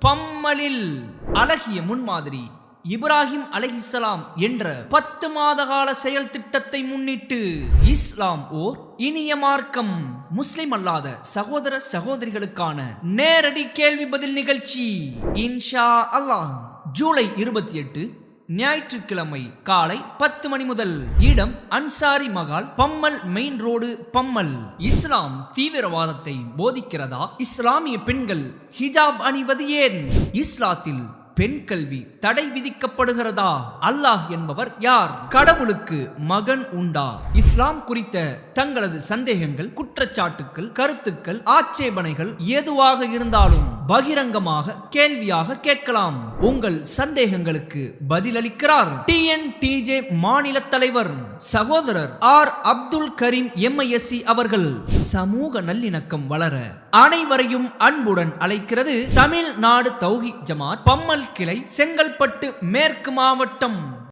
பம்மலில் அழகிய முன்மாதிரி இப்ராஹிம் அலைஹிஸ்ஸலாம் என்ற பத்து மாத கால செயல் திட்டத்தை முன்னிட்டு இஸ்லாம் ஓர் இனிய மார்க்கம். முஸ்லிம் அல்லாத சகோதர சகோதரிகளுக்கான நேரடி கேள்வி பதில் நிகழ்ச்சி. இன்ஷா அல்லாஹ். ஜூலை இருபத்தி எட்டு ஞாயிற்றுக்கிழமை காலை பத்து மணி முதல் இடம் Ansari Mahal Pammal main road Pammal. Islam தீவிரவாதத்தை போதிக்கிறதா? இஸ்லாமிய பெண்கள் ஹிஜாப் அணிவது ஏன்? இஸ்லாத்தில் பெண் கல்வி தடை விதிக்கப்படுகிறதா? அல்லாஹ் என்பவர் யார்? கடவுளுக்கு மகன் உண்டா? இஸ்லாம் குறித்த தங்களது சந்தேகங்கள் குற்றச்சாட்டுக்கள் கருத்துக்கள் ஆட்சேபனைகள் எதுவாக இருந்தாலும் பகிரங்கமாக கேள்வியாக கேட்கலாம். உங்கள் சந்தேகங்களுக்கு பதிலளிக்கிறார். டிஎன்டிஜே மாநில தலைவர் சகோதரர் ஆர். அப்துல் கரீம் எம்ஐஎஸ்சி அவர்கள். சமூக நல்லிணக்கம் வளர அனைவரையும் அன்புடன் அழைக்கிறது தமிழ்நாடு தௌஹி ஜமாத் பம்மல் கிளை செங்கல்பட்டு மேற்கு மாவட்டம்.